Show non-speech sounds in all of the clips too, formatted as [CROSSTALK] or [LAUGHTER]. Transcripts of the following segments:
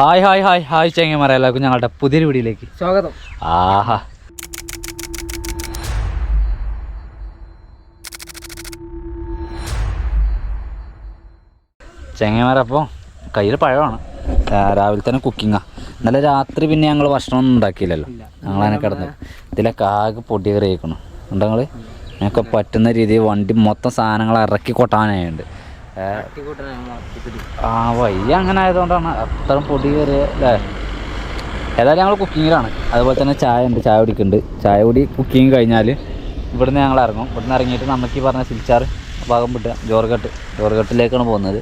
Hi hi hi hi ചെങ്ങന്മാരെ എല്ലാവർക്കും ഞങ്ങളുടെ പുതിയൊരു വീഡിയോയിലേക്ക് സ്വാഗതം. ആഹാ. ചെങ്ങന്മാരപ്പോൾ കയ്യിൽ പഴമാണ്. രാവിലെ തന്നെ കുക്കിങ്ങാ ഇന്നലെ രാത്രി പിന്നെ ഞങ്ങൾ ഭക്ഷണമൊന്നും ഉണ്ടാക്കിയില്ലല്ലോ. ഞങ്ങളതിനെ കിടന്നു. ഇതിലൊക്കെ ആകെ പൊടി കയറിയേക്കണം ഉണ്ടോ ഞങ്ങൾ ഞങ്ങൾക്ക് പറ്റുന്ന രീതിയിൽ വണ്ടി മൊത്തം സാധനങ്ങൾ ഇറക്കി കൊട്ടാനായുണ്ട് ആ വയ്യ അങ്ങനെ ആയതുകൊണ്ടാണ് അത്രയും പൊടി കയറിയ അല്ലേ ഏതായാലും ഞങ്ങൾ കുക്കിങ്ങിലാണ്. അതുപോലെ തന്നെ ചായ ഉണ്ട് ചായ കുടിക്കുന്നുണ്ട്. ചായ കുടി കുക്കിങ് കഴിഞ്ഞാൽ ഇവിടുന്ന് ഞങ്ങൾ ഇറങ്ങും. ഇവിടുന്ന് ഇറങ്ങിയിട്ട് നമുക്ക് ഈ പറഞ്ഞ സിൽച്ചാർ ഭാഗം വിട്ടുക ജോർഘട്ട് ജോർഘട്ടിലേക്കാണ് പോകുന്നത്.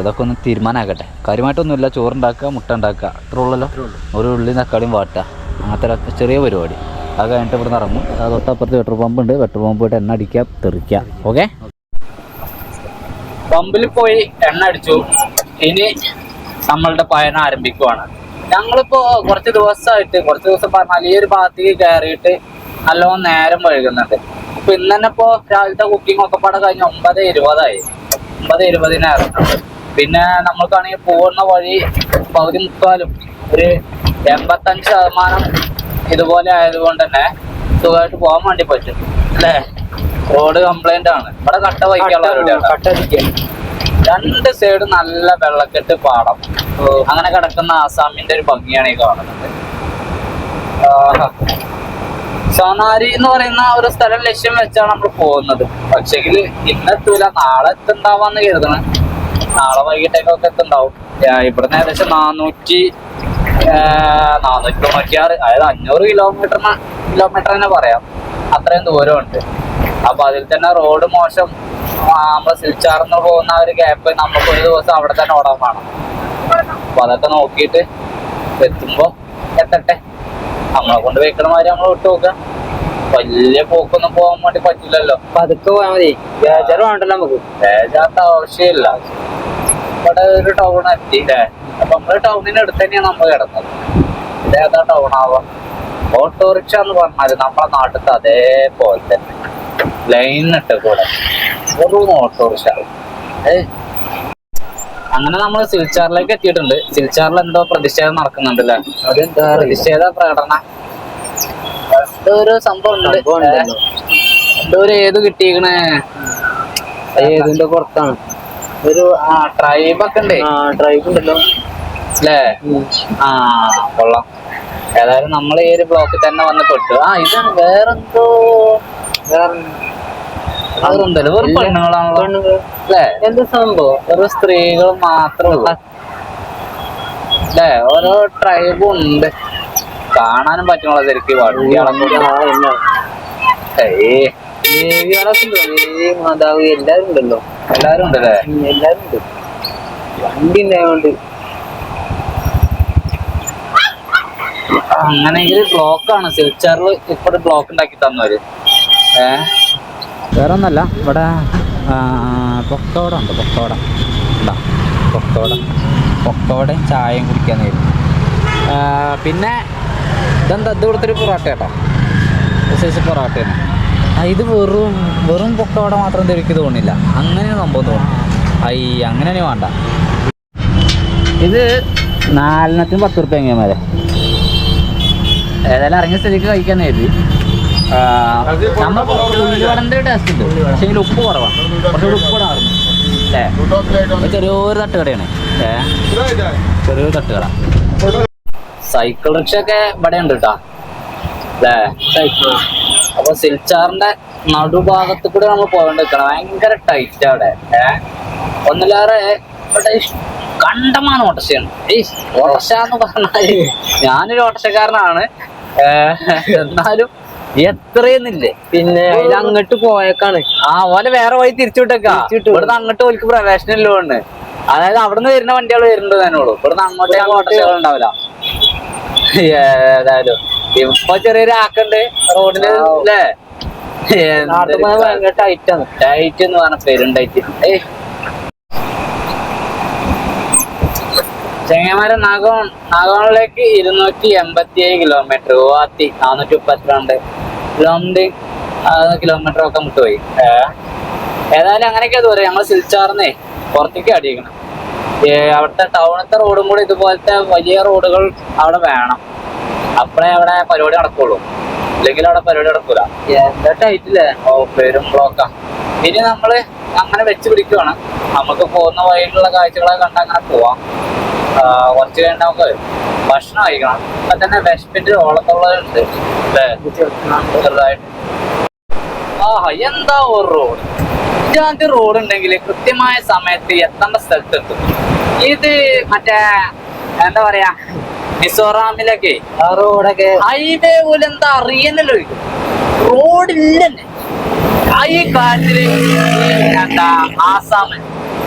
ഇതൊക്കെ ഒന്ന് തീരുമാനമാക്കട്ടെ കാര്യമായിട്ടൊന്നുമില്ല. ചോറുണ്ടാക്കുക മുട്ട ഉണ്ടാക്കുക. അത്രേ ഉള്ളല്ലോ? ഒരു ഉള്ളി തക്കാളിയും വാട്ടുക. അങ്ങനത്തെ ചെറിയ പരിപാടി. അത് കഴിഞ്ഞിട്ട് ഇവിടുന്ന് ഇറങ്ങും. തൊട്ടപ്പുറത്ത് പെട്രോൾ പമ്പ് ഉണ്ട്. പെട്രോൾ പമ്പ് പോയിട്ട് എണ്ണ അടിക്കുക തെറിക്കുക. ഓക്കെ? പമ്പിൽ പോയി എണ്ണ അടിച്ചു. ഇനി നമ്മളുടെ പയനം ആരംഭിക്കുവാണ്. ഞങ്ങളിപ്പോ കുറച്ച് ദിവസമായിട്ട് കുറച്ച് ദിവസം പറഞ്ഞാൽ ഈ ഒരു ഭാഗത്തേക്ക് കയറിയിട്ട് നല്ലോണം നേരം വഴുകുന്നുണ്ട് ഇപ്പൊ ഇന്ന് തന്നെ ഇപ്പോ രാവിലത്തെ കുക്കിംഗ് ഒക്കെ പാടെ കഴിഞ്ഞ് ഒമ്പത് ഇരുപതായി. ഒമ്പത് ഇരുപതിനായിരുന്നു പിന്നെ നമ്മൾക്കാണെങ്കിൽ പോകുന്ന വഴി പകുതി മുക്കാലും ഒരു എൺപത്തഞ്ച് ശതമാനം ഇതുപോലെ ആയതുകൊണ്ട് തന്നെ സുഖമായിട്ട് പോകാൻ വേണ്ടി പറ്റും. അല്ലേ? റോഡ് കംപ്ലൈന്റ് ആണ്. ഇവിടെ കട്ട വഹിക്കാനുള്ള പരിപാടിയാണ്. രണ്ട് സൈഡ് നല്ല വെള്ളക്കെട്ട് പാടം. അങ്ങനെ കിടക്കുന്ന ആസാമിന്റെ ഒരു ഭംഗിയാണ് ഈ കാണുന്നത്. സോനാരി എന്ന് പറയുന്ന ഒരു സ്ഥലം ലക്ഷ്യം വെച്ചാണ് നമ്മൾ പോകുന്നത്. പക്ഷെങ്കിൽ ഇന്ന് എത്തൂല നാളെ എത്തുണ്ടാവാന്ന് കരുതണം. നാളെ വൈകിട്ടേക്കൊക്കെ എത്തുണ്ടാവും. ഇവിടുന്ന് ഏകദേശം നാനൂറ്റി നാനൂറ്റി തൊണ്ണൂറ്റിയാറ് അതായത് അഞ്ഞൂറ് കിലോമീറ്ററിന് കിലോമീറ്റർ തന്നെ പറയാം. അത്രയും ദൂരമുണ്ട്. അപ്പൊ അതിൽ തന്നെ റോഡ് മോശം. നമ്മൾ സിൽച്ചാർന്ന് പോകുന്ന ഒരു ഗ്യാപ്പ് നമുക്ക് ഒരു ദിവസം അവിടെ തന്നെ ഓടാൻ വേണം. അപ്പൊ അതൊക്കെ നോക്കിയിട്ട് എത്തുമ്പോ എത്തട്ടെ. നമ്മളെ കൊണ്ട് വെക്കണ മാതിരി നമ്മൾ വിട്ടു നോക്കുക വലിയ പോക്കൊന്നും പോകാൻ വേണ്ടി പറ്റില്ലല്ലോ. പതുക്കെ പോയാൽ മതി. ബേജാറ് വേണ്ടല്ലോ നമുക്ക്. ബേജാത്ത ആവശ്യമില്ല. ഇവിടെ ഒരു ടൗൺ എത്തി. അപ്പൊ നമ്മൾ ടൗണിന് അടുത്ത് തന്നെയാണ് നമ്മൾ കിടന്നത്. ഇതേതാ ടൗൺ ആവാം? ഓട്ടോറിക്ഷ എന്ന് പറഞ്ഞാൽ നമ്മളെ നാട്ടിലത്തെ അതേപോലെ തന്നെ. ലൈൻ ഇട്ട് കൂടെ. വെറും ഓട്ടോറിക്ഷ അങ്ങനെ നമ്മൾ സിൽച്ചാറിലേക്ക് എത്തിയിട്ടുണ്ട്. സിൽച്ചാറിൽ എന്തോ പ്രതിഷേധം നടക്കുന്നുണ്ടല്ലേ അതെന്താ പ്രതിഷേധ പ്രകടന. ഒരു സംഭവം. എന്തോ ഒരു ഏത് കിട്ടിയേക്കണേ ഏതിന്റെ പുറത്താണ്? ഒരു ട്രൈബ് ഒക്കെ ഉണ്ട്. ഡ്രൈവ് ഉണ്ടല്ലോ. അല്ലേ ആ കൊള്ളാം. ഏതായാലും നമ്മൾ ഈ ഒരു ബ്ലോക്കിൽ തന്നെ വന്ന് പെട്ടു. ആ ഇതാണ് വേറെന്തോ വേറെന്തല്ലോ? വെറും പെണ്ണുങ്ങളാണല്ലോ. അല്ലേ? എന്ത് സംഭവം? വെറും സ്ത്രീകൾ അല്ലേ? ഓരോ ട്രൈബും ഉണ്ട്. കാണാനും പറ്റുള്ള ശരിക്കും ദേവികളൊക്കെ ദേവി മാതാവ് എല്ലാരും ഉണ്ടല്ലോ. എല്ലാരും ഉണ്ടല്ലേ? എല്ലാരും ഉണ്ട്. വണ്ടി ഉണ്ടായതുകൊണ്ട് അങ്ങനെയെങ്കിൽ ആണ് സിൽച്ചാറിൽ ഇപ്പൊ ബ്ലോക്ക് ഉണ്ടാക്കി തന്നവര്. ഏ? വേറെ ഒന്നല്ല ഇവിടെ പൊക്കോട ഉണ്ട് പൊക്കോട. ഉണ്ടാ പൊക്കോട. പൊക്കോടയും ചായയും കുടിക്കാൻ നേരും. പിന്നെ ഇതെന്താ ഇത് കൊടുത്തൊരു പൊറോട്ട കേട്ടോ. സൈസ് പൊറോട്ടയാണ് ആ ഇത് വെറും വെറും പൊക്കോട മാത്രം എനിക്ക് തോന്നില്ല അങ്ങനെ സംഭവം തോന്നും ഐ അങ്ങനെ വേണ്ട. ഇത് നാലെണ്ണത്തിന് പത്ത് റുപ്യ എങ്ങനെ ഏതായാലും ഇറങ്ങിയ സ്ഥിതിക്ക് കഴിക്കാൻ കരുതി നമ്മൾ ഉള്ളിവടന്റെ ടേസ്റ്റ് ഉണ്ട്. പക്ഷേ ഇതിൽ ഉപ്പ് കുറവാണ് കുറച്ചുകൂടി ഉപ്പ് ഇടാറുണ്ട് അല്ലേ ചെറിയൊരു തട്ടുകടയാണ്. ഏ ചെറിയൊരു തട്ടുകട. സൈക്കിൾ റിക്ഷ ഒക്കെ ഇവിടെ ഉണ്ട് കേട്ടോ അല്ലേ സൈക്കിൾ. അപ്പൊ സിൽച്ചാറിന്റെ നടുഭാഗത്ത് കൂടെ നമ്മൾ പോകേണ്ടി ഭയങ്കര ടൈറ്റ് അവിടെ. ഏ ഒന്നിലേറെ ഇവിടെ കണ്ടമാണ് ഓട്ടോറിക്ഷയാണ്. ഈ ഓട്ടോറിക്ഷ എന്ന് പറഞ്ഞാൽ ഞാനൊരു ഓട്ടോറിക്ഷക്കാരനാണ്. ഏ, എന്നാലും എത്രയെന്നില്ലേ? പിന്നെ അതിൽ അങ്ങോട്ട് പോയേക്കാണ്. ആ ഓലെ വേറെ വഴി തിരിച്ചു വിട്ടേക്കാ. ഇവിടുന്ന് അങ്ങോട്ട് ഓൽക്ക് പ്രവേശനമല്ലോ ഉണ്ട് അതായത് അവിടുന്ന് വരുന്ന വണ്ടികൾ വരുന്നുണ്ട് തന്നെയുള്ളൂ ഇവിടുന്ന് അങ്ങോട്ടേ ഓട്ടോറിക്ഷകൾ ഉണ്ടാവില്ല. ഏതായാലും. ഇപ്പൊ ചെറിയൊരു ആക്കുണ്ട്. റോഡിന് അല്ലേ ടൈറ്റാണ് എന്ന് പറഞ്ഞ പേരുണ്ടായിട്ട്. ചെങ്ങന്മാരെ നാഗോൺ നാഗോണിലേക്ക് ഇരുന്നൂറ്റി എൺപത്തി ഏഴ് കിലോമീറ്റർ ഗുവാഹത്തി നാനൂറ്റി മുപ്പത്തിരണ്ട്. ലോംഡിങ് കിലോമീറ്റർ ഒക്കെ മുട്ടുപോയി പോയി. ഏതായാലും അങ്ങനെയൊക്കെ ദൂരം ഞങ്ങൾ സിൽച്ചാർന്നേ പുറത്തേക്ക് അടിയിക്കണം. അവിടുത്തെ ടൗണത്തെ റോഡും കൂടി ഇതുപോലത്തെ വലിയ റോഡുകൾ അവിടെ വേണം. അപ്പോഴേ അവിടെ പരിപാടി നടക്കുള്ളൂ. അല്ലെങ്കിൽ അവിടെ പരിപാടി നടക്കൂല. എന്താ ടൈറ്റില്ലേ ഓ പേരും ബ്ലോക്കാ ഇനി നമ്മൾ അങ്ങനെ വെച്ച് പിടിക്കുവാണ്. നമുക്ക് പോകുന്ന വഴിയിലുള്ള കാഴ്ചകളൊക്കെ കണ്ട് അങ്ങനെ പോവാം. കുറച്ച് കഴിഞ്ഞാൽ നമുക്ക് ഭക്ഷണം കഴിക്കണം. അപ്പൊ തന്നെ വിശപ്പിന്റെ ഓളത്തുള്ളതുണ്ട് അല്ലേ? ചെറുതായിട്ട്. ആഹാ എന്താ ഒരു റോഡ്? ഇതാദ്യ റോഡ് ഉണ്ടെങ്കിൽ കൃത്യമായ സമയത്ത് എത്തേണ്ട സ്ഥലത്ത് എത്തും. ഇത് മറ്റേ എന്താ പറയാ മിസോറാമിലൊക്കെ. റോഡൊക്കെ. ഹൈവേ പോലെ എന്താ അറിയുന്നല്ലോ റോഡില്ലെന്നെ ആ ഈ കാറ്റിൽ എന്താ? ആസാം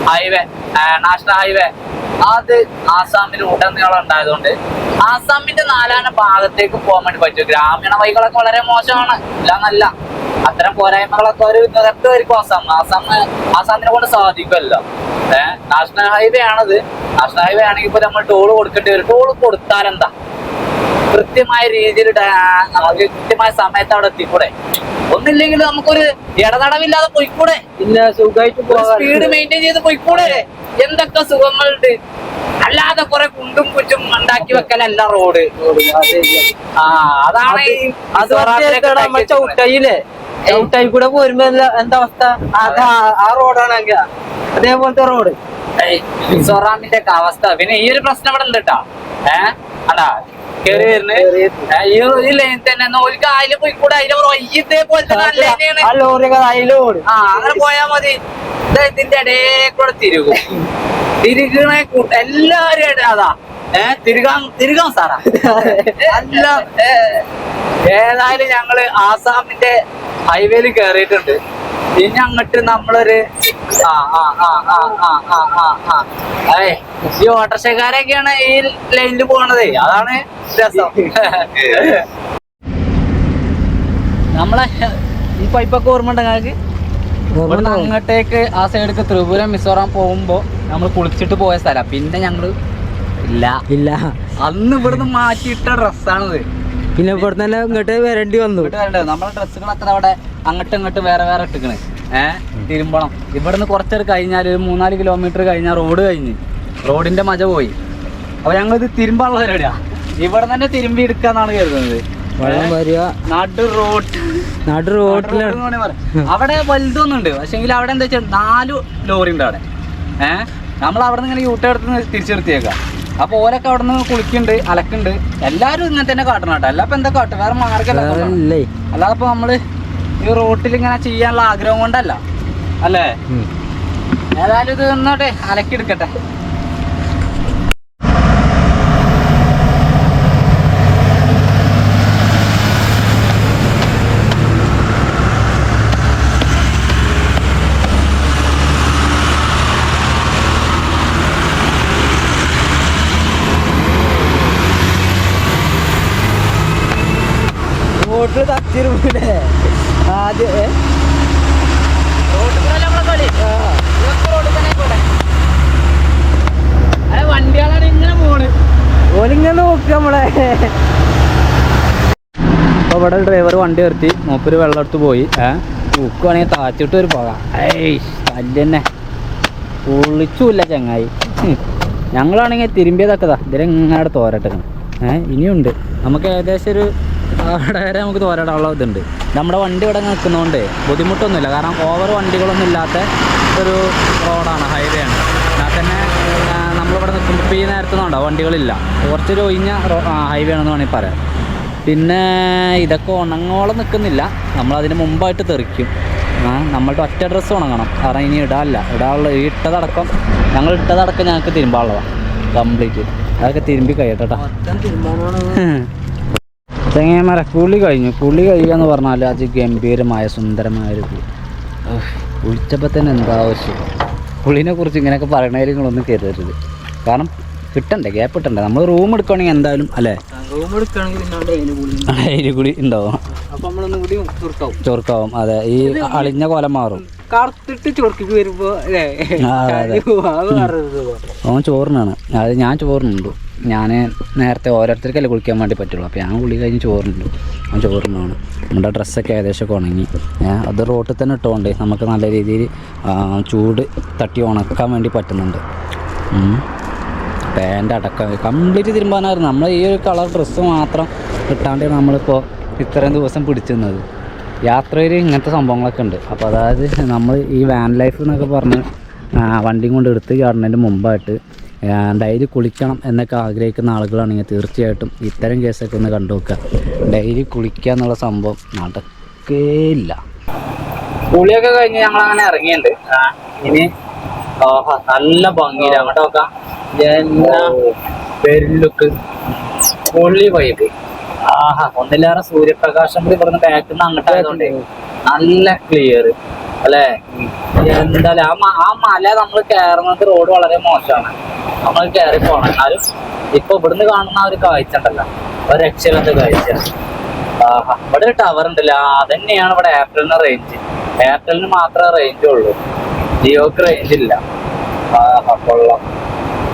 ഹൈവേ നാഷണൽ ഹൈവേ അത് ആസാമിൽ ഉടനീളം ഉണ്ടായതുകൊണ്ട് ആസാമിന്റെ നാലാന ഭാഗത്തേക്ക് പോകാൻ വേണ്ടി പറ്റും. ഗ്രാമീണ വഴികളൊക്കെ വളരെ മോശമാണ്. ഇല്ലാന്നല്ല. അത്തരം പോരായ്മകളൊക്കെ ഒരു നികത്തുമായിരിക്കും ആസാം. ആസാം ആസാമിനെ കൊണ്ട് സാധിക്കുമല്ലോ. ഏഹ് നാഷണൽ ഹൈവേ ആണത്. നാഷണൽ ഹൈവേ ആണെങ്കിൽ ഇപ്പൊ നമ്മൾ ടോൾ കൊടുക്കേണ്ടി വരും. ടോൾ കൊടുത്താൽ എന്താ? കൃത്യമായ രീതിയിൽ നമുക്ക് കൃത്യമായ സമയത്ത് അവിടെ എത്തിക്കൂടെ? ഒന്നില്ലെങ്കിൽ നമുക്കൊരു ഇടതടവില്ലാതെ പോയിക്കൂടെ? പിന്നെ സുഖമായിട്ട് സ്പീഡ് മെയിന്റെയിൻ ചെയ്ത് പോയിക്കൂടെ? എന്തൊക്കെ സുഖങ്ങളുണ്ട്? അല്ലാതെ കുറെ കുണ്ടും കുറ്റും ഉണ്ടാക്കി വെക്കലല്ല റോഡ്. ആ അതാണ് അത്. ചവിട്ടായില്ലേ ചവിട്ടായി കൂടെ പോരുമ്പോ എന്താ- അവസ്ഥ? അത്. ആ- റോഡാണ് അതേപോലത്തെ റോഡ്. സൊറാമിന്റെ ഒക്കെ അവസ്ഥ. പിന്നെ ഈ ഒരു പ്രശ്നം ഇവിടെ ഉണ്ട് കേട്ടാ ഏഹ് അടാ കേറി വരുന്നത് കേറി ഈ ഒരു- ഈ ലൈൻ തന്നെ നോൽക്ക് അതിൽ പോയിക്കൂടെ അതിലെ ഇതേപോലെ തന്നെ നല്ല ലൈനാണ് ആ ലോറിയൊക്കെ ഓടും. ആ അങ്ങനെ പോയാ മതി. ഇതിന്റെ ഇടയിൽ കൂടെ തിരുകും. തിരുകണ എല്ലാരും അതാ. ഏ തിരുകാൻ തിരുകാൻ സാറാ. ഏതായാലും ഞങ്ങൾ ആസാമിന്റെ ഹൈവേയിൽ കേറിയിട്ടുണ്ട്. ഇനി അങ്ങോട്ട് നമ്മളൊരു ആ ആ ആ ആ ആ ആ ആ ആ. ഏയ് ഈ ഓട്ടർഷക്കാരൊക്കെയാണ് ഈ ലൈനിൽ പോണത്. അതാണ് രസം. നമ്മളെ ഈ പൈപ്പൊക്കെ ഓർമ്മ ഉണ്ടെങ്കിൽ ഇവിടുന്ന് അങ്ങോട്ടേക്ക് ആ സൈഡിലേക്ക് ത്രിപുര മിസോറാം പോകുമ്പോ നമ്മൾ കുളിച്ചിട്ട് പോയ സ്ഥലം. പിന്നെ ഞങ്ങൾ ഇല്ല. ഇല്ല. അന്ന് ഇവിടുന്ന് മാറ്റിയിട്ട ഡ്രസ്സാണിത് പിന്നെ ഇവിടുന്ന് തന്നെ ഇങ്ങോട്ട് വരേണ്ടി വന്നു. നമ്മളെ ഡ്രസ്സുകളൊക്കെ അവിടെ അങ്ങോട്ടും ഇങ്ങോട്ടും വേറെ വേറെ ഇട്ടിക്കണ്. ഏഹ് തിരുമ്പണം. ഇവിടുന്ന് കുറച്ചൊരു കഴിഞ്ഞാൽ ഒരു മൂന്നാൽ കിലോമീറ്റർ കഴിഞ്ഞാൽ റോഡ് കഴിഞ്ഞ്. റോഡിന്റെ മജ പോയി. അപ്പൊ ഞങ്ങൾ ഇത് തിരുമ്പാനുള്ള പരിപാടിയാ. ഇവിടെ തന്നെ തിരുമ്പി എടുക്കാന്നാണ് കരുതുന്നത്. വെള്ളം വരിക. നടു റോഡ്. നടു. അവിടെ വലുതൊന്നുണ്ട്. പക്ഷെങ്കിൽ അവിടെ എന്താ വെച്ചാൽ നാല് ലോറി ഉണ്ട് അവിടെ. ഏഹ് നമ്മൾ അവിടെ നിന്ന് ഇങ്ങനെ യൂട്ട എടുത്ത് തിരിച്ചു നിർത്തിയേക്കാം. അപ്പൊ ഓരൊക്കെ അവിടെ നിന്ന് കുളിക്കുന്നുണ്ട് അലക്കുന്നുണ്ട് എല്ലാരും ഇങ്ങനെ തന്നെ കാട്ടണം കേട്ടോ. അല്ല ഇപ്പൊ എന്താ കാട്ടും? വേറെ മാർഗല്ലേ അല്ലാതെ ഇപ്പൊ നമ്മൾ ഈ റോട്ടിൽ ഇങ്ങനെ ചെയ്യാനുള്ള ആഗ്രഹം കൊണ്ടല്ല. അല്ലേ. ഏതായാലും ഇത് നിന്നോട്ടെ അലക്കി എടുക്കട്ടെ റോഡിൽ തച്ചിരുവിടെ ആദ്യം. വണ്ടികളാണ് ഇങ്ങനെ പോണ്. ഓലിങ്ങനെ നോക്കുക നമ്മളെ. അപ്പോൾ ഇവിടെ ഡ്രൈവർ വണ്ടി നിർത്തി. മൂപ്പര് വെള്ളം എടുത്ത് പോയി. ഏഹ് ഉക്കുവാണെങ്കിൽ താച്ചിട്ട് ഒരു പോകാം. ഏയ് തല്ലന്നെ. പൊളിച്ചുമില്ല ചങ്ങായി. ഞങ്ങളാണെങ്കിൽ തിരുമ്പിയതൊക്കെ ഇതാ ഇതിലെങ്ങാടെ തോരട്ടെ ഏഹ് ഇനിയുണ്ട്. നമുക്ക് ഏകദേശം ഒരു അവിടെ വരെ നമുക്ക് തോരടാനുള്ള ഇതുണ്ട്. നമ്മുടെ വണ്ടി ഇവിടെ നിൽക്കുന്നതുകൊണ്ട് ബുദ്ധിമുട്ടൊന്നുമില്ല. കാരണം ഓവർ വണ്ടികളൊന്നും ഇല്ലാത്ത ഒരു റോഡാണ് ഹൈവേ ആണ്. എന്നാൽ തന്നെ നമ്മളിവിടെ നിൽക്കുമ്പോൾ ഇപ്പോൾ ഈ നേരത്തൊന്നും ഉണ്ടോ വണ്ടികളില്ല. കുറച്ചൊരു ഒഴിഞ്ഞ ഹൈവേ ആണെന്ന് വേണമെങ്കിൽ പറയാം. പിന്നെ ഇതൊക്കെ ഉണങ്ങോളം നിൽക്കുന്നില്ല. നമ്മളതിന് മുമ്പായിട്ട് തെറിക്കും. നമ്മളുടെ ഒറ്റ ഡ്രസ്സ് ഉണങ്ങണം. കാരണം ഇനി ഇടാനില്ല. ഇടാനുള്ള ഈ ഇട്ടതടക്കം ഞങ്ങൾ ഇട്ടതടക്കം ഞങ്ങൾക്ക് തിരുമ്പാനുള്ളതാണ് കംപ്ലീറ്റ് അതൊക്കെ തിരുമ്പി കഴിയട്ടെ [LAUGHS] തെങ്ങേമര കുളി കഴിഞ്ഞു. കുളി കഴിയുക എന്ന് പറഞ്ഞാൽ അത് ഗംഭീരമായ സുന്ദരമായ ഒരു കുളി കുളിച്ചപ്പോൾ തന്നെ എന്താ ആവശ്യം കുളിനെ കുറിച്ച് ഇങ്ങനെയൊക്കെ പറയണേലും നിങ്ങളൊന്നും കരുതരുത്. കാരണം കിട്ടണ്ടേ ഗ്യാപ്പ് കിട്ടണ്ടേ. നമ്മൾ റൂം എടുക്കുകയാണെങ്കിൽ എന്തായാലും അല്ലേ? റൂം എടുക്കുകയാണെങ്കിൽ ഡെയിലി കുളി ഉണ്ടാവും. [LAUGHS] ചൊറുക്കാവും. അതെ. ഈ അളിഞ്ഞ കോലം മാറും. കറുത്തിട്ട് വരുമ്പോ അവൻ [LAUGHS] ചോറിനാണ്. അത് ഞാൻ ചോറിനുണ്ട്. ഞാൻ നേരത്തെ ഓരോരുത്തർക്കല്ലേ കുളിക്കാൻ വേണ്ടി പറ്റുള്ളൂ. അപ്പോൾ ഞാൻ കുളി കഴിഞ്ഞ് ചോറുണ്ട് ഞാൻ ചോറുണ്ടാണ് നമ്മുടെ ഡ്രസ്സൊക്കെ ഏകദേശമൊക്കെ ഉണങ്ങി. അത് റോട്ടിൽ തന്നെ ഇട്ടുകൊണ്ട് നമുക്ക് നല്ല രീതിയിൽ ചൂട് തട്ടി ഉണക്കാൻ വേണ്ടി പറ്റുന്നുണ്ട്. പാന്റ് അടക്കം കംപ്ലീറ്റ് തിരുമ്പാനായിരുന്നു. നമ്മൾ ഈ ഒരു കളർ ഡ്രസ്സ് മാത്രം ഇട്ടാണ്ട് നമ്മളിപ്പോൾ ഇത്രയും ദിവസം പിടിച്ചിരുന്നത് യാത്രയിൽ ഇങ്ങനത്തെ സംഭവങ്ങളൊക്കെ ഉണ്ട്. അപ്പോൾ അതായത് നമ്മൾ ഈ വാൻ ലൈഫ് എന്നൊക്കെ പറഞ്ഞ് വണ്ടിയും കൊണ്ട് എടുത്ത് ചാടുന്നതിന് മുമ്പായിട്ട് ഡെയിലി കുളിക്കണം എന്നൊക്കെ ആഗ്രഹിക്കുന്ന ആളുകളാണെങ്കിൽ തീർച്ചയായിട്ടും ഇത്തരം കേസൊക്കെ ഒന്ന് കണ്ടു നോക്കുക. ഡെയിലി കുളിക്കുക എന്നുള്ള സംഭവം നടക്കേയില്ല. കുളിയൊക്കെ കഴിഞ്ഞ് ഞങ്ങൾ അങ്ങനെ ഇറങ്ങിയിട്ടുണ്ട്. ആ, ഇനി ആഹാ നല്ല ഭംഗിയില്ല അങ്ങോട്ട് നോക്കാം. ലുക്ക്? പൊള്ളി വൈബ് ആഹാ ഒന്നിലേറെ സൂര്യപ്രകാശം ഇവിടുന്ന് ബാക്കിൽ നിന്ന് അങ്ങോട്ട് ആയതുകൊണ്ട് നല്ല ക്ലിയർ അല്ലേ? എന്തായാലും ആ ആ മല നമ്മൾ കയറുന്നത് റോഡ് വളരെ മോശമാണ്. നമ്മൾ കയറി പോണം എന്നാലും ഇപ്പൊ ഇവിടുന്ന് കാണുന്ന ഒരു കാഴ്ച ഉണ്ടല്ലോ. ഒരു രക്ഷയില്ലാത്ത കാഴ്ച ഇവിടെ ഒരു ടവർ ഉണ്ടല്ലോ. അതന്നെയാണ് ഇവിടെ എയർടെലിന് റേഞ്ച് എയർടെലിന് മാത്രമേ റേഞ്ച് ഉള്ളൂ. ജിയോക്ക് റേഞ്ച് ഇല്ല. കൊള്ളാം.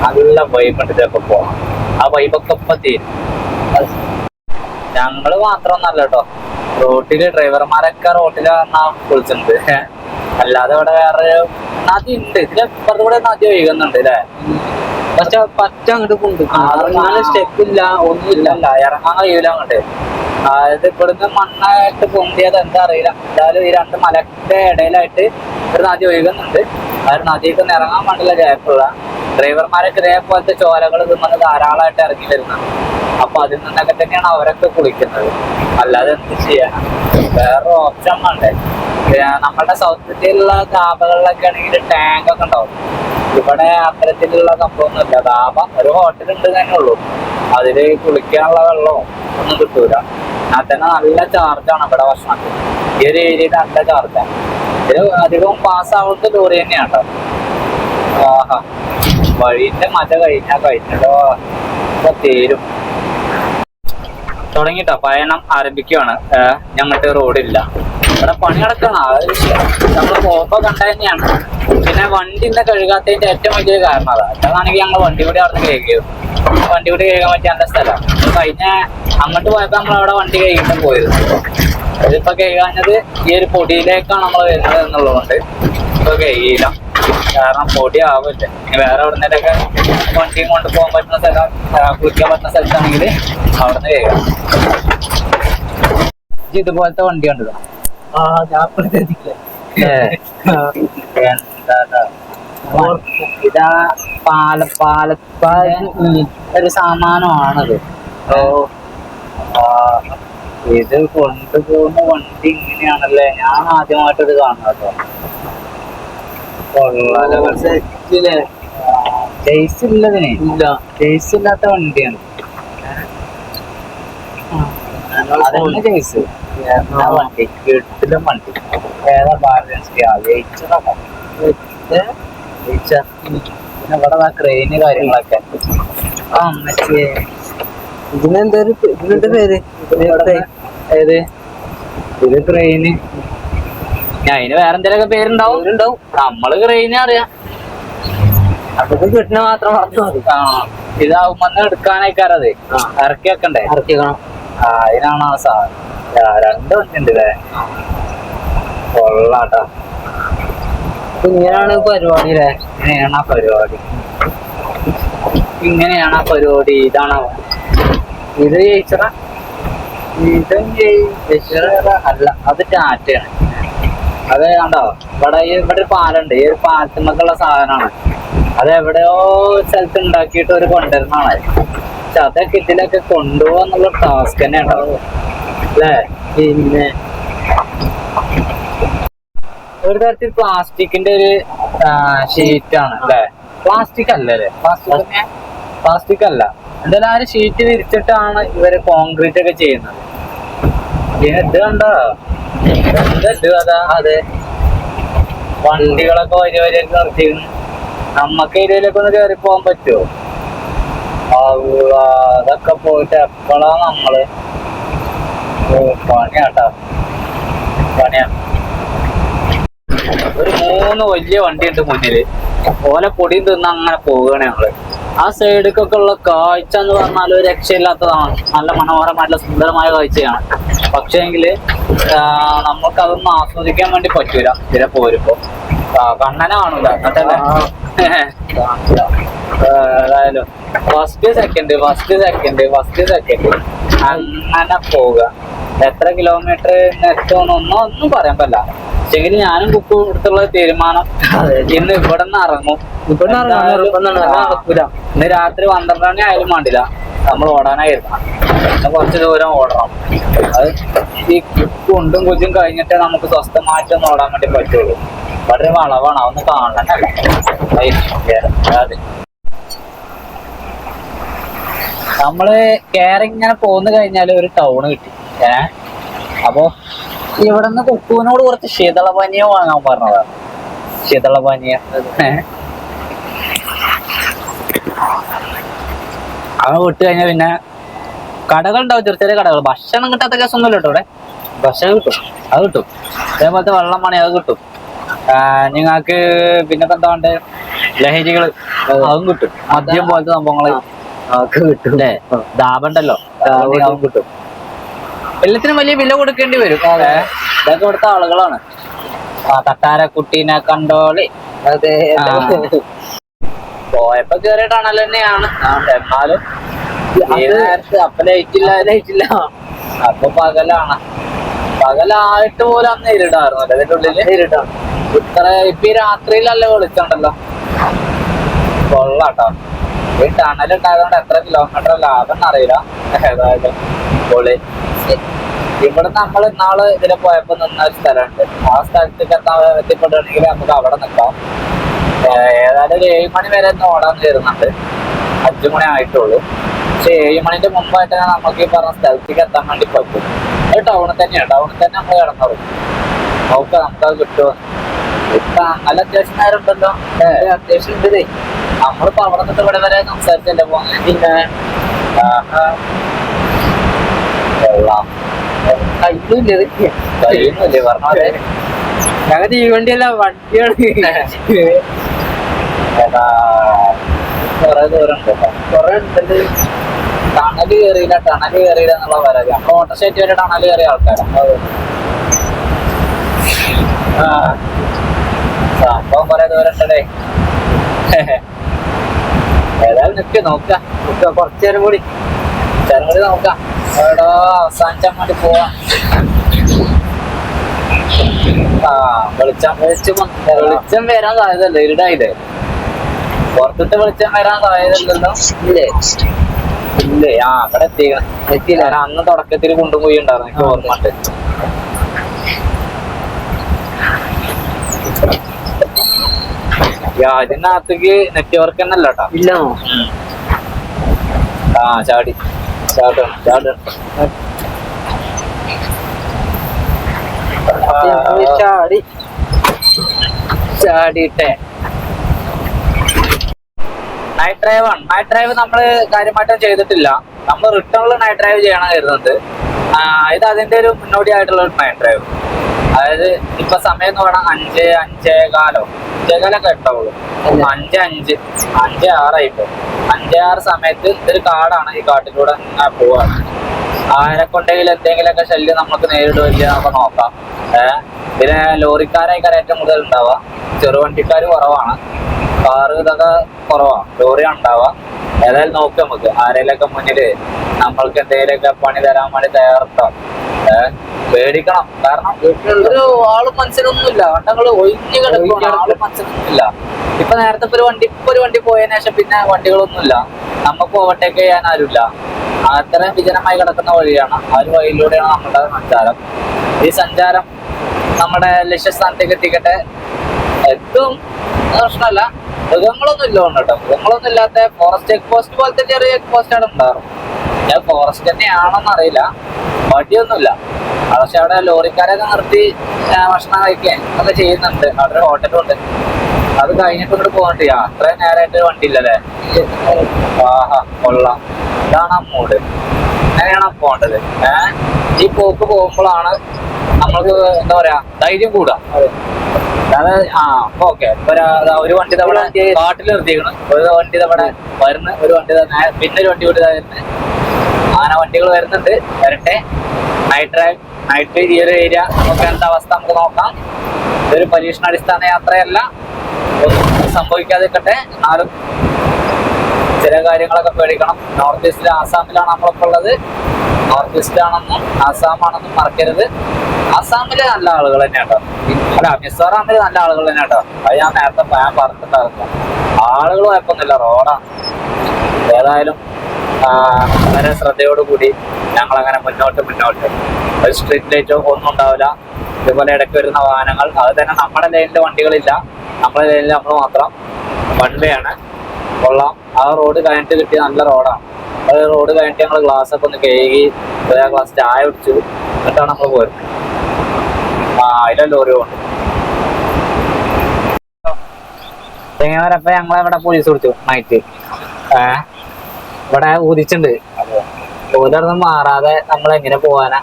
നല്ല വൈബ് ഉണ്ട് ഇതൊക്കെ പോവാം ആ വൈബൊക്കെ ഇപ്പൊ തീരും. ഞങ്ങൾ മാത്രമൊന്നല്ല കേട്ടോ. റോട്ടിൽ ഡ്രൈവർമാരൊക്കെ റോട്ടിൽ വന്നാ കുളിച്ചിട്ടുണ്ട് അല്ലാതെ ഇവിടെ വേറെ നദി ഉണ്ട്. ഇതിന്റെ ഇപ്പുറത്ത് കൂടെ നദി ഒഴുകുന്നുണ്ട് അല്ലേ പക്ഷെ പറ്റ അങ്ങോട്ട് കൊണ്ട് ആ, ഇറങ്ങാൻ സ്റ്റെപ്പ് ഇല്ല ഒന്നുമില്ല. ഇറങ്ങാൻ കഴിയൂല അങ്ങോട്ട്. അതായത് ഇവിടുന്ന് മണ്ണായിട്ട് പൊന്തിയത് എന്താ അറിയില്ല. എന്തായാലും ഈ രണ്ട് മലക്കെ ഇടയിലായിട്ട് ഒരു നദി ഒഴുകുന്നുണ്ട്. ആ ഒരു ഇറങ്ങാൻ വേണ്ടിയുള്ള ഗ്യാപ്പുള്ള ഡ്രൈവർമാരൊക്കെ ഇതേപോലത്തെ ചോലകൾ തിന്നുന്നത് ധാരാളമായിട്ട് ഇറങ്ങി വരുന്നുണ്ട് അപ്പൊ അതിൽ നിന്നൊക്കെ തന്നെയാണ് അവരൊക്കെ കുളിക്കുന്നത്. അല്ലാതെ എന്ത് ചെയ്യണം വേറെ ഓപ്ഷൻ വേണ്ടേ? നമ്മളുടെ സൗത്ത് ഇന്ത്യയിലുള്ള ധാബകളിലൊക്കെ ആണെങ്കിൽ ടാങ്ക് ഒക്കെ ഉണ്ടാവും. ഇവിടെ അത്തരത്തിലുള്ള സംഭവമൊന്നുമില്ല. ധാബ ഒരു ഹോട്ടൽ ഉണ്ട് തന്നെ ഉള്ളൂ. അതിൽ കുളിക്കാനുള്ള വെള്ളവും ഒന്നും കിട്ടൂല. എന്നാൽ തന്നെ നല്ല ചാർജാണ് ഇവിടെ ഭക്ഷണത്തിൽ ഈ ഒരു ഏരിയയിൽ നല്ല ചാർജാണ് ഇത് അധികവും പാസ് ആവുന്നത് ലോറി തന്നെയാണ് ആഹാ. വഴിന്റെ മജ കഴിഞ്ഞാ കഴിഞ്ഞിട്ടോ ഇപ്പൊ തീരും. തുടങ്ങിട്ടോ. പയണം ആരംഭിക്കുകയാണ് ഞങ്ങൾക്ക് റോഡില്ല ഇവിടെ പണി നടക്കണം നമ്മൾ പോപ്പ കണ്ട തന്നെയാണ്. പിന്നെ വണ്ടി ഇന്ന് കഴുകാത്തതിന്റെ ഏറ്റവും വലിയൊരു കാരണം അതാ. അതാണെങ്കിൽ ഞങ്ങൾ വണ്ടി കൂടി അവിടെ നിന്ന് കഴുകിയത്. വണ്ടി കൂടി കഴുകാൻ പറ്റാത്ത സ്ഥലം. കഴിഞ്ഞ അങ്ങോട്ട് പോയപ്പോ നമ്മൾ അവിടെ വണ്ടി കഴുകിട്ട് പോയത്. ഇതിപ്പോ കഴുകാഞ്ഞത് ഈ ഒരു പൊടിയിലേക്കാണ് നമ്മൾ വരുന്നത് എന്നുള്ളതുകൊണ്ട് ഇപ്പൊ കഴുകിയില്ല. കാരണം പൊടി ആവില്ല. ഇനി വേറെ എവിടെ നിന്നൊക്കെ വണ്ടിയും കൊണ്ട് പോകാൻ പറ്റുന്ന സ്ഥലം കുളിക്കാൻ പറ്റുന്ന സ്ഥലത്താണെങ്കിൽ അവിടെ നിന്ന് കഴുകാം ഇതുപോലത്തെ വണ്ടി കണ്ടതാ ആ ഞാൻ എന്താ ഇതാ പാല ഒരു സാമാനമാണത്. ഓ. ഇത് കൊണ്ടുപോകുന്ന വണ്ടി ഇങ്ങനെയാണല്ലേ? ഞാൻ ആദ്യമായിട്ടത് കാണുന്നത്. ചേസ് ഇല്ലതിനെ ഇല്ല. ചേസ് ഇല്ലാത്ത വണ്ടിയാണ് ചേസ് വണ്ടി വണ്ടി. ഏതാ ബാലൻസ്? ജയിച്ച പിന്നെ ഇവിടെ ക്രെയിന് കാര്യങ്ങളൊക്കെ. ആ മറ്റേ ഇതിനെന്തൊരു ഇതിനെന്താ പേര്? ഏത്? ഇത് ക്രെയിന് അതിന് വേറെ എന്തെങ്കിലുമൊക്കെ പേരുണ്ടാവും. ഉണ്ടാവും നമ്മൾ ക്രെയിനെ അറിയാം. അതൊക്കെ കിട്ടണ മാത്രം പറഞ്ഞു മതി. ആ ഇതാവുമ്പോ എടുക്കാനായിക്കാരത് ആ. ഇറക്കി വെക്കണ്ടേ? ഇറക്കിക്കണം ആ അതിനാണ് ആ സാധനം. ആ, രണ്ട് വണ്ടി ഉണ്ട് അല്ലേ കൊള്ളാട്ടാ ഇങ്ങനെയാണ് പരിപാടി അല്ലേ ഇങ്ങനെയാണ് ആ പരിപാടി. ഇങ്ങനെയാണ് ആ പരിപാടി. ഇതാണോ? ഇത് ജയിച്ചറ ഇത് ജയിച്ചറ അല്ല അത് ടാറ്റയാണ്. അത് കണ്ടോ? ഇവിടെ ഇവിടെ ഒരു പാലുണ്ട്. ഈ ഒരു പാലത്തുമ്മക്കുള്ള സാധനമാണ്. അത് എവിടെയോ സ്ഥലത്ത് ഉണ്ടാക്കിയിട്ട് ഒരു കൊണ്ടുവരുന്നതാണ്. പക്ഷെ അതൊക്കെ ഇതിലൊക്കെ കൊണ്ടുപോകാന്നുള്ള ടാസ്ക് തന്നെ ഉണ്ടാവും അല്ലേ? പിന്നെ ഒരു തരത്തിൽ പ്ലാസ്റ്റിക്കിന്റെ ഒരു ഷീറ്റ് ആണ് അല്ലേ? പ്ലാസ്റ്റിക് അല്ല? പ്ലാസ്റ്റിക് അല്ല എന്തായാലും ആ ഒരു ഷീറ്റ് വിരിച്ചിട്ടാണ് ഇവർ കോൺക്രീറ്റ് ഒക്കെ ചെയ്യുന്നത്? പിന്നെ ഇത് കണ്ടോ? ഇത് അതാ അതെ. വണ്ടികളൊക്കെ വലിയ വലിയ നിർത്തിയിരുന്നു നമ്മക്ക് ഏരിയയിലൊക്കെ ഒന്ന് കയറി പോകാൻ പറ്റുമോ? അതൊക്കെ പോയിട്ട് എപ്പോഴാ നമ്മൾ? പണിയാട്ടാ. പണിയാ. ഒരു മൂന്ന് വലിയ വണ്ടി ഉണ്ട് മുന്നിൽ. ഓലെ പൊടിയും തിന്ന് അങ്ങനെ പോവുകയാണ് ഞങ്ങൾ. ആ സൈഡിക്കൊക്കെ ഉള്ള കാഴ്ച എന്ന് പറഞ്ഞാൽ ഒരു രക്ഷയില്ലാത്തതാണ്. നല്ല മനോഹരമായിട്ടുള്ള സുന്ദരമായ കാഴ്ചയാണ്. പക്ഷേങ്കിൽ നമുക്ക് അതൊന്നും ആസ്വദിക്കാൻ വേണ്ടി പറ്റൂല. ഇതിലെ പോരുമ്പോ. കണ്ണന കാണൂല. എന്നിട്ടല്ലേ first second first second first second അങ്ങനെ പോവുക. എത്ര കിലോമീറ്റർ എത്തുമെന്നൊന്നും ഒന്നും പറയാൻ പറ്റില്ല. പക്ഷെങ്കിൽ ഞാനും കുക്കും എടുത്തുള്ള തീരുമാനം. ഇന്ന് ഇവിടെ നിന്ന് ഇറങ്ങും ഇന്ന് രാത്രി പന്ത്രണ്ട് മണി ആയാലും വേണ്ടില്ല. നമ്മൾ ഓടാനായിരുന്നു. പിന്നെ കുറച്ച് ദൂരം ഓടണം. അത് ഈ കുണ്ടും കുജും കഴിഞ്ഞിട്ടേ നമുക്ക് സ്വസ്ഥമായിട്ട് ഓടാൻ വേണ്ടി പറ്റുള്ളൂ. വളരെ വളവാണ്. അതൊന്ന് കാണണം നമ്മൾ കേറി ഇങ്ങനെ പോന്നു കഴിഞ്ഞാൽ ഒരു ടൗണ് കിട്ടി. ഏ? ഇവിടെ ഇവിടുന്ന് കുക്കുവിനോട് കുറച്ച് ശീതളപാനീയം വാങ്ങാൻ പറഞ്ഞതാണ് ശീതളപാനീയം അങ്ങനെ വിട്ട് കഴിഞ്ഞാൽ പിന്നെ കടകൾ ഉണ്ടാവും ചെറിയ ചെറിയ കടകൾ. ഭക്ഷണം കിട്ടാത്ത കേസൊന്നും ഇല്ല കേട്ടോ ഇവിടെ. ഭക്ഷണം കിട്ടും. അത് കിട്ടും. അതേപോലത്തെ വെള്ളം പണി അത് കിട്ടും. നിങ്ങൾക്ക് പിന്നെ ഇപ്പൊ എന്താ വേണ്ടത് ലഹരികൾ അതും കിട്ടും. മദ്യം പോലത്തെ സംഭവങ്ങൾ. കിട്ടും. അല്ലേ? ദാബുണ്ടല്ലോ അതും കിട്ടും. എല്ലാത്തിനും വലിയ വില കൊടുക്കേണ്ടി വരും. ഇതൊക്കെ ഇവിടുത്തെ ആളുകളാണ്. ആ തട്ടാര കുട്ടീനെ കണ്ടോളി. അതെ. പോയപ്പോ കേറിയ ടണൽ തന്നെയാണ്. എന്നാലും നേരത്ത് അപ്പൊ ലൈറ്റ് ഇല്ല ലൈറ്റ് ഇല്ല. അപ്പൊ പകലാണ്. പകലായിട്ട് പോലും അന്ന് ഇരുടായിരുന്നു അതിന്റെ ഉള്ളിൽ. ഇരുട്ടാണ്. ഇത്ര ഇപ്പൊ ഈ രാത്രിയിലല്ലേ വെളിച്ചുണ്ടല്ലോ കൊള്ളാട്ടോ. ഈ ടണൽ ഉണ്ടായതുകൊണ്ട് എത്ര കിലോമീറ്റർ ലാഭം അറിയില്ല ഏതായാലും ഇവിടെ നമ്മൾ ഇന്നാൾ ഇതിലെ പോയപ്പോ നിന്ന ഒരു സ്ഥലമുണ്ട്. ആ സ്ഥലത്തേക്ക് എത്താൻ എത്തിപ്പെട്ടുണ്ടെങ്കിൽ നമുക്ക് അവിടെ നിൽക്കാം. ഏതായാലും ഒരു ഏഴ് മണി വരെ ഓടാൻ കയറുന്നുണ്ട് അഞ്ചു മണി ആയിട്ടുള്ളൂ. പക്ഷെ ഏഴ് മണിന്റെ മുമ്പായിട്ട് തന്നെ നമുക്ക് ഈ പറഞ്ഞ സ്ഥലത്തേക്ക് എത്താൻ വേണ്ടി പറ്റും അത് ടൗണിൽ തന്നെയാണ് ടൗണിൽ തന്നെ നമ്മൾ കിടന്നത് നോക്കാം നമുക്കത് കിട്ടുമോ? ഇപ്പൊ അല്ല അത്യാവശ്യം നേരം ഉണ്ടല്ലോ. ഏ, അത്യാവശ്യം ഉണ്ടേ നമ്മളിപ്പോ അവിടെ നിന്ന് ഇവിടെ വരെ സംസാരിച്ചല്ലേ? പിന്നെ കയ്യിലില്ല ഞങ്ങൾ തീവണ്ടിയല്ല വണ്ടിയാണ്. കൊറേ ദൂരം ഉണ്ട് കൊറേ ഉണ്ടല്ലേ ടണൽ കയറിയില്ല ടണൽ കയറിയില്ല എന്നുള്ള പരാതി. നമ്മൾ ഓട്ടോസ്റ്റേറ്റ് വരെ ടണൽ കയറിയ ആൾക്കാരാണ് ആ. സംഭവം കൊറേ ദൂരം ഉണ്ടല്ലേ ഏതായാലും നിക്ക് നോക്കാം. നമുക്ക് കുറച്ച് കൂടി. ആ വെളിച്ചം വരാൻ സാധ്യതല്ലേ ഇരുടായില്ലേ പുറത്തിട്ട് വെളിച്ചം വരാൻ സാധ്യതയില്ലല്ലോ. ഇല്ലേ? ഇല്ലേ? ആ അവിടെ എത്തിക്കണം എത്തിയില്ല. അന്ന് തുടക്കത്തിൽ കൊണ്ടുപോയി ഉണ്ടായിരുന്നു ഓർമ്മ ഉണ്ട് യാ, ഇതിനകത്തേക്ക് നെറ്റ്വർക്ക് തന്നെ അല്ല കേട്ടോ. ഇല്ല. ആ ചാടി. ചാടണം ചാടണം. ചാടി. ചാടിയിട്ടെ നൈറ്റ് ഡ്രൈവ് ആണ്. നൈറ്റ് ഡ്രൈവ് നമ്മൾ കാര്യമായിട്ടും ചെയ്തിട്ടില്ല. നമ്മൾ റിട്ടേണിൽ നൈറ്റ് ഡ്രൈവ് ചെയ്യണം കരുതുന്നത്. ഇത് അതിന്റെ ഒരു മുന്നോടിയായിട്ടുള്ള നൈറ്റ് ഡ്രൈവ് അതായത് ഇപ്പൊ സമയം എന്ന് പറഞ്ഞാൽ അഞ്ച് അഞ്ചേ കാലോ. അഞ്ചേകാലൊക്കെ ഉണ്ടാവുള്ളൂ. അഞ്ച് അഞ്ച് അഞ്ച് ആറായി ഇപ്പൊ അഞ്ചേ ആറ് സമയത്ത് ഇതൊരു കാടാണ് ഈ കാട്ടിലൂടെ ഇങ്ങനെ പോവാണ്. ആരെ കൊണ്ടെങ്കിലും എന്തെങ്കിലുമൊക്കെ ശല്യം നമുക്ക് നേരിടില്ല നമുക്ക് നോക്കാം. ഏഹ് പിന്നെ ലോറിക്കാരായിക്കാർ ഏറ്റവും കൂടുതൽ ഉണ്ടാവുക. ചെറുവണ്ടിക്കാർ കുറവാണ്. കാറ് ഇതൊക്കെ കുറവാണ്. ലോറിയാണ് ഉണ്ടാവുക. ഏതായാലും നോക്കി നമുക്ക്. ആരെങ്കിലൊക്കെ മുന്നിൽ നമ്മൾക്ക് എന്തെങ്കിലുമൊക്കെ പണി തരാൻ വേണ്ടി തയ്യാറെടുക്കാം. ഏഹ് പേടിക്കണം. കാരണം ഒരു ആൾ മനസ്സിലൊന്നുമില്ല വണ്ടങ്ങൾ ഒഴിഞ്ഞു കിടക്കണം ആളും മനസ്സിലൊന്നുമില്ല ഇപ്പൊ നേരത്തെ ഇപ്പൊ ഒരു വണ്ടി ഇപ്പൊ ഒരു വണ്ടി പോയതിനു ശേഷം പിന്നെ വണ്ടികളൊന്നുമില്ല. നമുക്ക് ഓവർടേക്ക് ചെയ്യാൻ ആരുമില്ല. അത്രയും വിജനമായി കിടക്കുന്ന വഴിയാണ്. ആ ഒരു വഴിയിലൂടെയാണ് നമ്മുടെ സഞ്ചാരം. ഈ സഞ്ചാരം നമ്മുടെ ലക്ഷ്യസ്ഥാനത്തേക്ക് എത്തിക്കട്ടെ. എത്തും പ്രശ്നമല്ല. മൃഗങ്ങളൊന്നും ഇല്ല കേട്ടോ. മൃഗങ്ങളൊന്നും ഇല്ലാത്ത ഫോറസ്റ്റ് ചെക്ക് പോസ്റ്റ് പോലത്തെ ചെറിയ ചെക്ക് പോസ്റ്റ് ആണ് ഉണ്ടാറും ഞാൻ ഫോറസ്റ്റ് തന്നെയാണെന്ന് അറിയില്ല. വടിയൊന്നുമില്ല. പക്ഷെ അവിടെ ലോറിക്കാരൊക്കെ നിർത്തി ഭക്ഷണം കഴിക്കാൻ ഒക്കെ ചെയ്യുന്നുണ്ട്. അവിടെ ഒരു ഹോട്ടലും ഉണ്ട്. അത് കഴിഞ്ഞിട്ട് ഇങ്ങോട്ട് പോകണ്ട. അത്രയും നേരമായിട്ട് വണ്ടി ഇല്ലല്ലേ ആഹാ കൊള്ളാം. ഇതാണ് ആ മൂഡ് അങ്ങനെയാണ് പോകേണ്ടത്. ഏഹ് ഈ പോക്ക് പോകുമ്പോഴാണ് നമ്മൾക്ക് എന്താ പറയാ ധൈര്യം കൂടാ അതായത് ആ ഓക്കെ. ഒരു വണ്ടി തവണ കാട്ടിൽ നിർത്തിക്കണം ഒരു വണ്ടി തവണ വരുന്ന. ഒരു വണ്ടി പിന്നെ ഒരു വണ്ടി കൂടി വരുന്നത് അങ്ങനെ വണ്ടികൾ വരുന്നുണ്ട്. വരട്ടെ. നൈറ്റ് ഡ്രൈവ് നൈറ്റ് ഈ ഒരു ഏരിയ നമുക്ക് എന്താ അവസ്ഥ? നമുക്ക് നോക്കാം. ഇതൊരു പരീക്ഷണാടിസ്ഥാന യാത്രയല്ല. സംഭവിക്കാതിരിക്കട്ടെ. എന്നാലും ചില കാര്യങ്ങളൊക്കെ പേടിക്കണം. നോർത്ത് ഈസ്റ്റിൽ ആസാമിലാണ് നമ്മളിപ്പോൾ ഉള്ളത്. നോർത്ത് ഈസ്റ്റ് ആണെന്നും ആസാമാണെന്നും മറക്കരുത്. ആസാമിൽ നല്ല ആളുകൾ തന്നെ കേട്ടോ. അല്ല മിസോറാമിൽ നല്ല ആളുകൾ തന്നെ കേട്ടോ. അത് ഞാൻ നേരത്തെ ഞാൻ പറഞ്ഞിട്ടുണ്ടായിരുന്നു. ആളുകൾ കുഴപ്പമൊന്നുമില്ല. റോഡാണ്. ഏതായാലും വളരെ ശ്രദ്ധയോടുകൂടി ഞങ്ങൾ അങ്ങനെ മുന്നോട്ട് മുന്നോട്ട്. ഒരു സ്ട്രീറ്റ് ലൈറ്റോ ഒന്നും ഉണ്ടാവില്ല. ഇതുപോലെ ഇടയ്ക്ക് വരുന്ന വാഹനങ്ങൾ. അത് തന്നെ നമ്മുടെ ലൈനിൽ വണ്ടികളില്ല. നമ്മുടെ ലൈനിൽ നമ്മൾ മാത്രം വൺ വേ ആണ് കൊള്ളാം. ആ റോഡ് കഴിഞ്ഞിട്ട് കിട്ടിയ നല്ല റോഡാണ് അത് റോഡ് കഴിഞ്ഞിട്ട് ഞങ്ങൾ ഗ്ലാസ് ഒക്കെ ഒന്ന് കഴുകി ആ ഗ്ലാസ് ചായ കുടിച്ചു. എന്നിട്ടാണ് നമ്മൾ പോരുന്നത്. ആ അതിലെ ലോറി കൊണ്ട്. തെങ്ങനവരപ്പ ഞങ്ങളെ ഇവിടെ പോലീസ് പിടിച്ചു നൈറ്റ് ഏഹ് ഇവിടെ ഊതിച്ചിട്ടുണ്ട്. ഓലൊന്നും മാറാതെ നമ്മൾ എങ്ങനെ പോവാനാ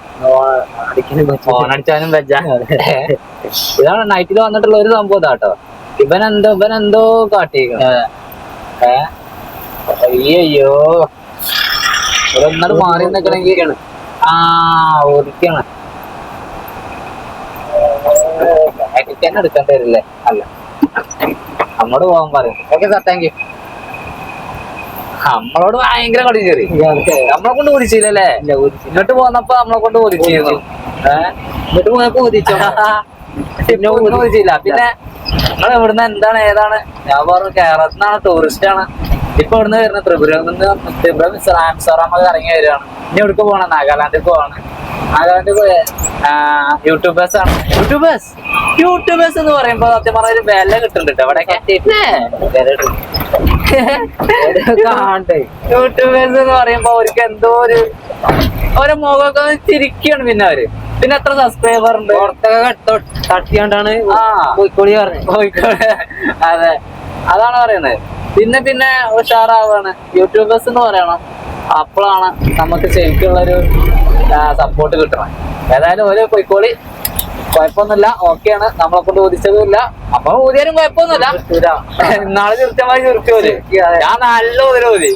വെജ ഇതാണ് നൈറ്റിൽ വന്നിട്ടുള്ള ഒരു സംഭവം കേട്ടോ ഇവൻ എന്തോ ഇവൻ എന്തോ കാട്ടിയിരിക്കണം അയ്യോ ഒന്നോട് മാറി നിക്കണെങ്കിൽ ആ ഓടിക്കാണ് തന്നെ എടുക്കേണ്ടി വരില്ലേ? അല്ല. നമ്മോട് പോകാൻ പറയും. ഓക്കെ സാർ താങ്ക് യു നമ്മളോട് ഭയങ്കര കളി കയറി. നമ്മളെ കൊണ്ട് ഓടിച്ചില്ലല്ലേ? ഇങ്ങോട്ട് പോന്നപ്പോ നമ്മളെ കൊണ്ട് ഓടിച്ചിരുന്നു. ഇങ്ങോട്ട് എന്നിട്ട് പോയപ്പോ ഓദിച്ചോ [LAUGHS] പിന്നെ ഓടിച്ചില്ല. പിന്നെ നിങ്ങൾ ഇവിടുന്ന് എന്താണ് ഏതാണ്? ഞാൻ പറഞ്ഞു കേരളത്തിനാണ് ടൂറിസ്റ്റ് ആണ്. ഇപ്പൊ ഇവിടുന്ന് വരുന്ന? ത്രിപുരയിൽ നിന്ന് ത്രിപുര മിസോറാം ഇറങ്ങി വരികയാണ്. ഇനി എവിടേക്ക് പോകണം നാഗാലാൻഡിൽ പോവാണ്. നാഗാലാൻഡിൽ പോയ. യൂട്യൂബേഴ്സ് ആണ്. യൂട്യൂബേഴ്സ്? യൂട്യൂബേഴ്സ് എന്ന് പറയുമ്പോ സത്യം പറഞ്ഞ ഒരു വില കിട്ടുന്നുണ്ട് ഇവിടെയൊക്കെ കാണണ്ടേ? യൂട്യൂബേഴ്സ് എന്ന് പറയുമ്പോ അവർക്ക് എന്തോ ഒരു ഓരോ മുഖമൊക്കെ ചിരിക്കാണ് പിന്നെ അവർ. പിന്നെ എത്ര സബ്സ്ക്രൈബർ ഉണ്ട്? പുറത്തൊക്കെ തട്ടിയോണ്ടാണ്. കോഴിക്കോടി പറഞ്ഞത് കോഴിക്കോട് അതെ. അതാണ് പറയുന്നത്. പിന്നെ പിന്നെ ഉഷാറാവാണ്. യൂട്യൂബേഴ്സ് എന്ന് പറയണം. അപ്പോഴാണ് നമുക്ക് ശരിക്കുള്ളൊരു സപ്പോർട്ട് കിട്ടണം. ഏതായാലും ഒരു പൊയ്ക്കോളി. കുഴപ്പമൊന്നുമില്ല. ഓക്കെയാണ് നമ്മളെ കൊണ്ട് ഊതിച്ചതുമില്ല അപ്പൊ ഊതിയാലും കുഴപ്പമൊന്നുമില്ല. ഇന്നാൾ കൃത്യമായി ചിരിച്ചു പോലെ ഞാൻ നല്ല ഊതിര ഊതി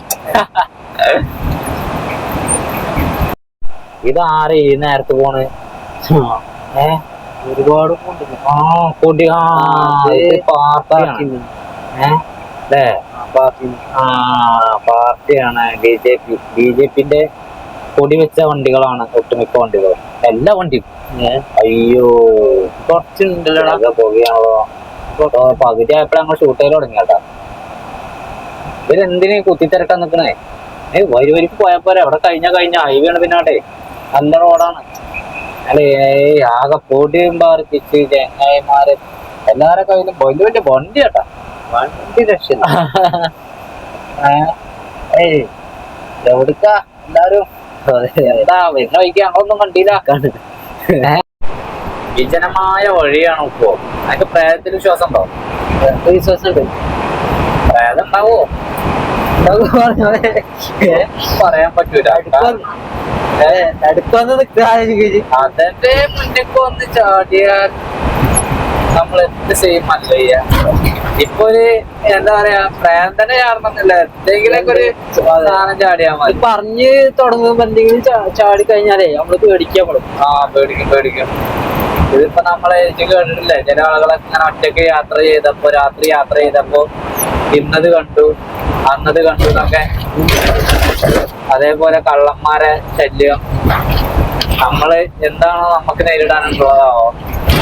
ഇതാരെ ഈ നേരത്തെ പോണ്? ഏ? ഒരുപാട് ആ കൂട്ടി ആ പാർട്ടി പാർട്ടിയാണ്. ഏ? അല്ലേ? ആ പാർട്ടിയാണ് B J P. B J പിന്റെ കൊടിവെച്ച വണ്ടികളാണ് ഒട്ടുമിക്ക വണ്ടികൾ എല്ലാ വണ്ടിയും. അയ്യോ. കുറച്ചുണ്ടല്ലോ പോവുകയാണല്ലോ? പകുതി ആയപ്പോഴാണ് ഞങ്ങൾ ഷൂട്ട് ചെയ്ത് തുടങ്ങി കേട്ടാ ഇവരെന്തിനു കുത്തിത്തിരക്കാൻ നിക്കണേ? ഏ വരി വരിക്ക് പോയാ പോരെ. അവിടെ കഴിഞ്ഞ കഴിഞ്ഞ ഹൈവേണ് പിന്നാട്ടെ നല്ല റോഡാണ്. അല്ലേ ആകെ പൊടിയും പാർപ്പിച്ച് ചെങ്ങായിമാര്. എല്ലാരെ കയ്യിലും വലിയ വലിയ വണ്ടി കേട്ടാ വണ്ടി ഏ? ഏയ് എവിടുക്ക? എല്ലാരും എന്താ വരുന്ന വഴിക്ക് ഞങ്ങളൊന്നും കണ്ടില്ല. ഏ? വിജനമായ വഴിയാണ് ഇപ്പോ. അതിന്റെ പ്രേതത്തിൽ വിശ്വാസം ഉണ്ടോ വിശ്വാസം ഉണ്ട് പ്രേതം ഉണ്ടാവോ? പറയാൻ പറ്റൂല. നിൽക്കാതിരിക്കും. അതിന്റെ മുന്നിക്ക് വന്ന് ചാടിയാൽ നമ്മൾ എന്ത് ചെയ്യും? അല്ല ചെയ്യാ. ഇപ്പൊ ഒരു എന്താ പറയാ പ്രേതം തന്നെ ചാടണമെന്നില്ല എന്തെങ്കിലൊക്കെ ഒരു സാധനം ചാടിയാ മതി. പറഞ്ഞ് തുടങ്ങുമ്പോ എന്തെങ്കിലും ചാടി കഴിഞ്ഞാലേ നമ്മൾ പേടിക്കപ്പെടും ആ പേടിക്കും പേടിക്കും. ഇതിപ്പോ നമ്മളെ കേട്ടിട്ടില്ലേ? ചില ആളുകളൊക്കെ ഇങ്ങനെ ഒറ്റയ്ക്ക് യാത്ര ചെയ്തപ്പോ രാത്രി യാത്ര ചെയ്തപ്പോ ഇന്നത് കണ്ടു അന്നത് കണ്ടു എന്നൊക്കെ. അതേപോലെ കള്ളന്മാരെ ശല്യം. നമ്മൾ എന്താണോ നമുക്ക് നേരിടാനുള്ളതാവോ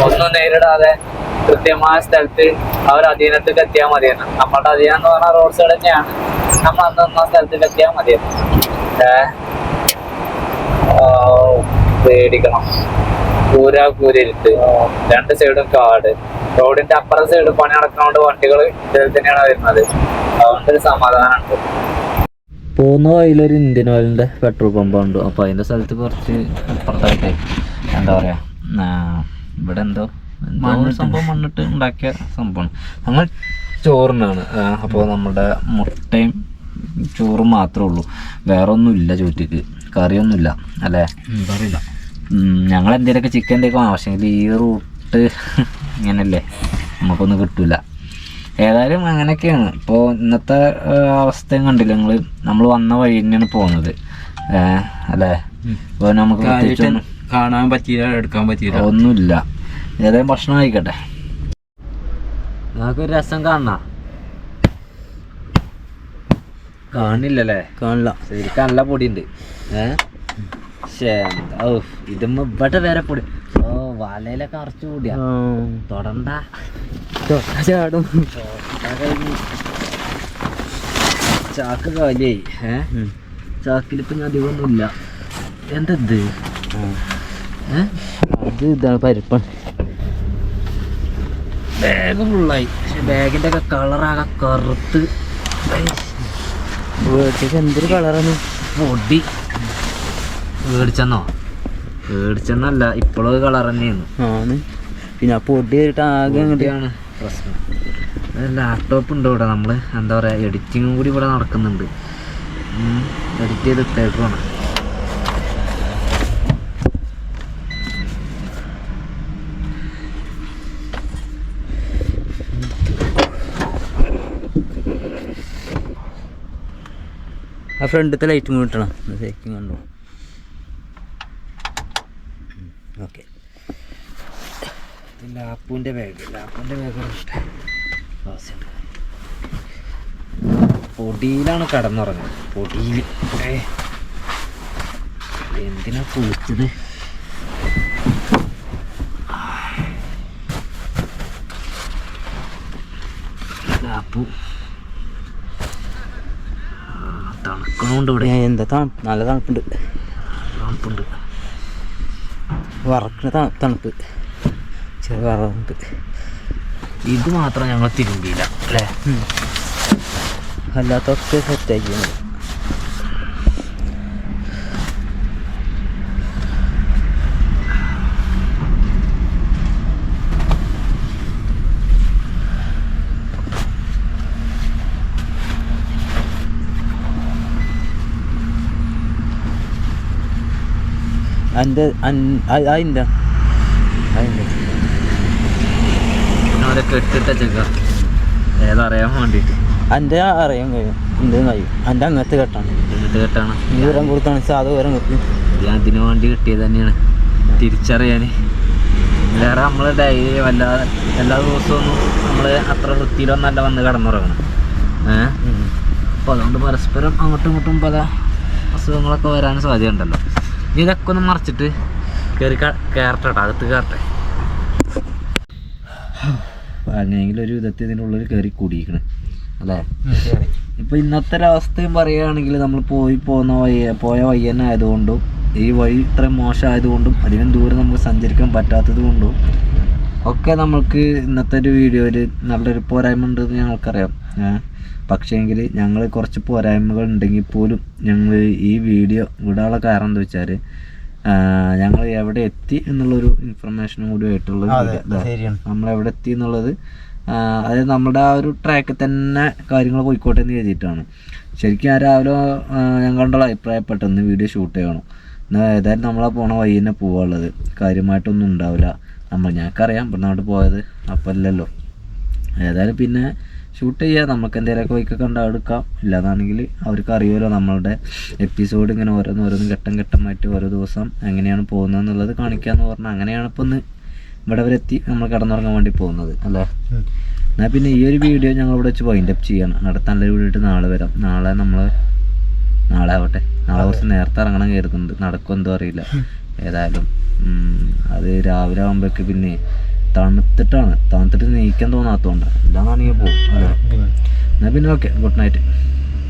ഒന്നും നേരിടാതെ കൃത്യമായ സ്ഥലത്ത് അവർ അധീനത്തേക്ക് എത്തിയാൽ മതിയെന്ന് നമ്മുടെ അധീനം എന്ന് പറഞ്ഞാൽ റോഡ് സൈഡ് തന്നെയാണ്. നമ്മൾ അന്ന് നിന്ന സ്ഥലത്തേക്ക് എത്തിയാൽ മതിയെന്ന് പേടിക്കണം. കൂര കൂരിരുട്ട് രണ്ട് സൈഡും കാട്. റോഡിന്റെ അപ്പുറ സൈഡ് പണി നടക്കുന്നതുകൊണ്ട് വണ്ടികൾ ഇതിൽ തന്നെയാണ് വരുന്നത്. അതുകൊണ്ട് ഒരു സമാധാനമുണ്ട്. പോകുന്ന വഴിയിലൊരു ഇന്ത്യൻ ഓയിലിന്റെ പെട്രോൾ പമ്പ് ഉണ്ട് അപ്പോൾ അതിന്റെ സ്ഥലത്ത് കുറച്ച് അപ്പുറത്തായിട്ട് എന്താ പറയുക ഇവിടെ എന്തോ എന്തോ ഒരു സംഭവം മണ്ണിട്ട് ഉണ്ടാക്കിയ സംഭവമാണ്. ഞങ്ങൾ ചോറിനാണ്. അപ്പോൾ നമ്മുടെ മുട്ടയും ചോറും മാത്രമേ ഉള്ളൂ. വേറെ ഒന്നുമില്ല ചോറ്റിക്ക്. കറിയൊന്നുമില്ല. അല്ലേ? കറിയില്ല. ഞങ്ങൾ എന്തെങ്കിലുമൊക്കെ ചിക്കന്റെ ആവശ്യമെങ്കിൽ ഈ റൂട്ട് [LAUGHS] ഇങ്ങനല്ലേ? നമുക്കൊന്നും കിട്ടില്ല ഏതായാലും അങ്ങനെയൊക്കെയാണ്. ഇപ്പോൾ ഇന്നത്തെ അവസ്ഥയും കണ്ടില്ല? ഞങ്ങൾ നമ്മൾ വന്ന വഴി തന്നെയാണ് പോകുന്നത് അല്ലേ? അപ്പോൾ നമുക്ക് പ്രത്യേകിച്ചൊന്നും കാണാൻ പറ്റിയില്ല എടുക്കാൻ പറ്റിയില്ല. ഒന്നുമില്ല. ഏതായാലും ഭക്ഷണം ആയിക്കട്ടെ നമുക്കൊരു രസം കാണണ? കാണില്ലല്ലേ? കാണില്ല. ശരിക്കും നല്ല പൊടിയുണ്ട്. ഏഹ് ശ്ശേ, ഇതും ഇവിടെ വരെ പൊടി. ഓ വലയിലൊക്കെ അറച്ചു കൂടിയാ. തൊടണ്ട. ചാടും. ചാക്ക് കാലിയായി. ഏഹ് ചാക്കിലിപ്പോ ഞാൻ അധികമൊന്നുമില്ല. എന്താ ഏ അത് ഇതാണ് പരിപ്പാണ് ബാഗ് ഫുള്ളായി പക്ഷെ ബാഗിന്റെ ഒക്കെ കളറാകെ കറുത്ത്. വീട്ടിൽ എന്തൊരു കളറാണ് പൊടി. മേടിച്ചെന്നോ? മേടിച്ചെന്നല്ല ഇപ്പോഴും കളർ തന്നെയാണ്. ആണ്. പിന്നെ ആ പൊടി ആയിട്ട് ആകെ അങ്ങനെയാണ് ഇവിടെയാണ് പ്രശ്നം. ലാപ്ടോപ്പ് ഉണ്ട് ഇവിടെ നമ്മൾ എന്താ പറയുക എഡിറ്റിങ്ങും കൂടി ഇവിടെ നടക്കുന്നുണ്ട്. എഡിറ്റ് ചെയ്ത് ഇട്ടേക്കുവാണ്. ആ ഫ്രണ്ടത്തെ ലൈറ്റ് മൂട്ടണം ശരിക്കും കണ്ടു? ഓക്കെ ലാപ്പൂന്റെ ബാഗ് ലാപ്പൂന്റെ ബാഗ് പൊടിയിലാണ് കടന്നുറങ്ങുന്നത്. പൊടിയിൽ. എന്തിനാ കുളിച്ചത്? ലാപ്പു ആ, തണുക്കണോണ്ട് ഇവിടെ. എന്താ തണുപ്പ് നല്ല തണുപ്പുണ്ട്. തണുപ്പുണ്ട്. വറക്കണ തണുപ്പ്. ചെറിയ വറവുണ്ട്. ഇത് മാത്രം ഞങ്ങൾ തിരുമ്പിയില്ല അല്ലേ? അല്ലാത്തൊക്കെ സെറ്റാക്കി അതിന്റെ അതിന്റെ അതിന്റെ അവരെ കെട്ടിട്ട ചെക്ക. ഏതറിയാൻ വേണ്ടിയിട്ട് എന്റെ അറിയാൻ കഴിയും. എന്റെ കഴിയും. എന്റെ അങ്ങനത്തെ കെട്ടാണ്. എന്നിട്ട് കെട്ടാണ്. ഈ ഉരം കൊടുത്താണ് സാധ ഉരം കിട്ടും ഞാൻ അതിനു വേണ്ടി കിട്ടിയത് തന്നെയാണ്. തിരിച്ചറിയാൻ വേറെ നമ്മൾ ഡെയിലി വല്ലാതെ എല്ലാ ദിവസവും നമ്മൾ അത്ര വൃത്തിയിലൊന്നല്ല വന്ന് കിടന്നുറങ്ങണം ഏഹ് അപ്പോൾ അതുകൊണ്ട് പരസ്പരം അങ്ങോട്ടും ഇങ്ങോട്ടും പല അസുഖങ്ങളൊക്കെ വരാൻ സാധ്യതയുണ്ടല്ലോ. ഇതൊക്കെ ഒന്ന് മറിച്ചിട്ട് കയറി കയറട്ടെ അകത്ത് കയറട്ടെ അങ്ങനെയെങ്കിലും ഒരു വിധത്തിൽ ഉള്ളിൽ കയറി കൂടിയിരിക്കണ് അല്ലേ? ഇപ്പൊ ഇന്നത്തെ അവസ്ഥയും പറയുകയാണെങ്കിൽ നമ്മൾ പോയി പോകുന്ന വഴി പോയ വഴി തന്നെ ആയതുകൊണ്ടും ഈ വഴി ഇത്രയും മോശമായതുകൊണ്ടും അധികം ദൂരം നമുക്ക് സഞ്ചരിക്കാൻ പറ്റാത്തത് കൊണ്ടും ഒക്കെ നമ്മൾക്ക് ഇന്നത്തെ ഒരു വീഡിയോയിൽ നല്ലൊരു പോരായ്മ ഉണ്ടെന്ന് ഞങ്ങൾക്കറിയാം. ഏഹ്? പക്ഷേങ്കിൽ ഞങ്ങൾ കുറച്ച് പോരായ്മകൾ ഉണ്ടെങ്കിൽ പോലും ഞങ്ങൾ ഈ വീഡിയോ വിടാനുള്ള കാരണം എന്താ വെച്ചാൽ ഞങ്ങൾ എവിടെ എത്തി എന്നുള്ളൊരു ഇൻഫർമേഷനും കൂടി ആയിട്ടുള്ള നമ്മൾ എവിടെ എത്തി എന്നുള്ളത് അതായത് നമ്മുടെ ആ ഒരു ട്രാക്കിൽ തന്നെ കാര്യങ്ങൾ പോയിക്കോട്ടെ എന്ന് കരുതിയിട്ടാണ്. ശരിക്കും ആ രാവിലെ ഞങ്ങളുടെ അഭിപ്രായപ്പെട്ടെന്ന് വീഡിയോ ഷൂട്ട് ചെയ്യണം. എന്നാൽ ഏതായാലും നമ്മളാ പോണ വഴി തന്നെ പോവാനുള്ളത്. കാര്യമായിട്ടൊന്നും ഉണ്ടാവില്ല. നമ്മൾ ഞങ്ങൾക്കറിയാം ഇവിടെ നാട്ട് പോയത്. അപ്പം അല്ലല്ലോ ഏതായാലും പിന്നെ ഷൂട്ട് ചെയ്യുക നമുക്ക് എന്തെങ്കിലുമൊക്കെ വൈക്കൊക്കെ ഉണ്ടാവും എടുക്കാം. ഇല്ലാതാണെങ്കിൽ അവർക്ക് അറിയുമല്ലോ നമ്മളുടെ എപ്പിസോഡ് ഇങ്ങനെ ഓരോന്ന് ഓരോന്ന് ഘട്ടം ഘട്ടമായിട്ട് ഓരോ ദിവസം എങ്ങനെയാണ് പോകുന്നത് എന്നുള്ളത് കാണിക്കാന്ന് പറഞ്ഞാൽ അങ്ങനെയാണ് ഇപ്പം ഒന്ന് ഇവിടെ വരെ എത്തി നമ്മൾ കിടന്നുറങ്ങാൻ വേണ്ടി പോകുന്നത് അല്ലേ? എന്നാൽ പിന്നെ ഈ ഒരു വീഡിയോ ഞങ്ങൾ ഇവിടെ വെച്ച് വൈൻഡ് അപ്പ് ചെയ്യണം. അടുത്ത നല്ലൊരു വീഡിയോ ഇട്ട് നാളെ വരാം. നാളെ നമ്മൾ നാളെ ആവട്ടെ. നാളെ കുറച്ച് നേരത്തെ ഇറങ്ങണം കരുതുന്നുണ്ട്. നടക്കുമെന്തോ അറിയില്ല. ഏതായാലും അത് രാവിലെ ആകുമ്പോഴേക്ക് പിന്നെ തണുത്തിട്ടാണ്. തണുത്തിട്ട് നീക്കാൻ തോന്നാത്തതുകൊണ്ടാണ്. ഇല്ലാന്നാണെങ്കിൽ പോകും അല്ലേ? എന്നാൽ പിന്നെ ഓക്കെ ഗുഡ് നൈറ്റ്